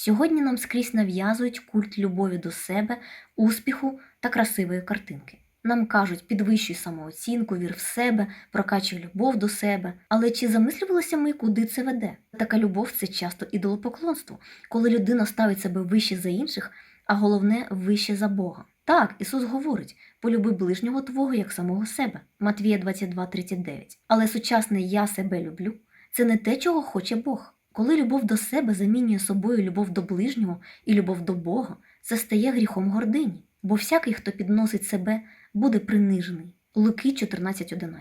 Сьогодні нам скрізь нав'язують культ любові до себе, успіху та красивої картинки. Нам кажуть, підвищуй самооцінку, вір в себе, прокачуй любов до себе. Але чи замислювалися ми, куди це веде? Така любов це часто ідолопоклонство, коли людина ставить себе вище за інших, а головне вище за Бога. Так, Ісус говорить: полюби ближнього твого як самого себе. Матвія 22:39. Але сучасне я себе люблю це не те, чого хоче Бог. Коли любов до себе замінює собою любов до ближнього і любов до Бога, це стає гріхом гордині. Бо всякий, хто підносить себе, буде принижений. Луки 14.11.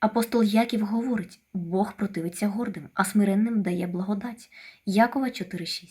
Апостол Яків говорить: Бог противиться гордим, а смиренним дає благодать. Якова 4.6.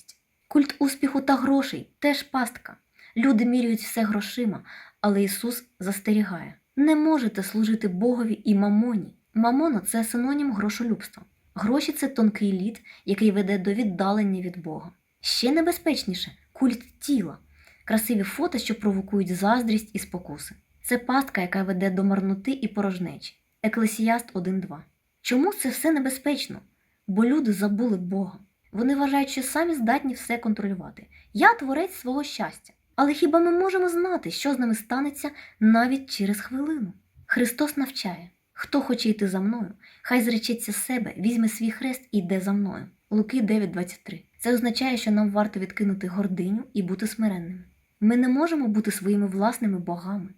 Культ успіху та грошей теж пастка. Люди міряють все грошима, але Ісус застерігає: не можете служити Богові і мамоні. Мамоно це синонім грошолюбства. Гроші це тонкий лід, який веде до віддалення від Бога. Ще небезпечніше культ тіла, красиві фото, що провокують заздрість і спокуси. Це пастка, яка веде до марноти і порожнечі. Еклесіаст 1.2. Чому це все небезпечно? Бо люди забули Бога. Вони вважають, що самі здатні все контролювати. Я творець свого щастя. Але хіба ми можемо знати, що з нами станеться навіть через хвилину? Христос навчає: хто хоче йти за мною, хай зречеться себе, візьме свій хрест і йде за мною. Луки 9.23. Це означає, що нам варто відкинути гординю і бути смиренними. Ми не можемо бути своїми власними богами.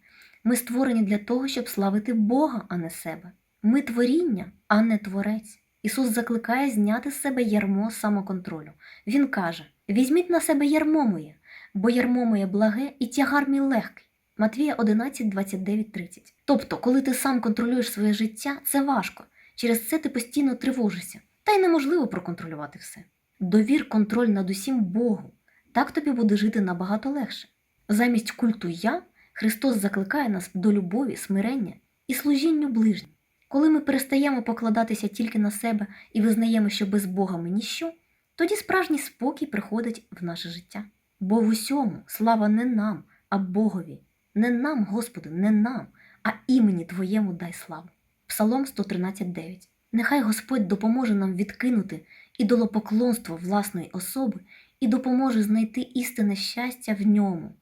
Ми створені для того, щоб славити Бога, а не себе. Ми творіння, а не творець. Ісус закликає зняти з себе ярмо самоконтролю. Він каже: Візьміть на себе ярмо моє, бо ярмо моє благе і тягар мій легкий. Матвія 11, 29, 30. Тобто, коли ти сам контролюєш своє життя, це важко. Через це ти постійно тривожишся, та й неможливо проконтролювати все. Довір контроль над усім Богу. Так тобі буде жити набагато легше. Замість культу я Христос закликає нас до любові, смирення і служінню ближнім. Коли ми перестаємо покладатися тільки на себе і визнаємо, що без Бога ми ніщо, тоді справжній спокій приходить в наше життя. Бо в усьому слава не нам, а Богові. Не нам, Господи, не нам, а імені Твоєму дай славу. Псалом 113.9. Нехай Господь допоможе нам відкинути ідолопоклонство власної особи і допоможе знайти істинне щастя в ньому.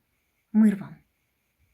Мир вам!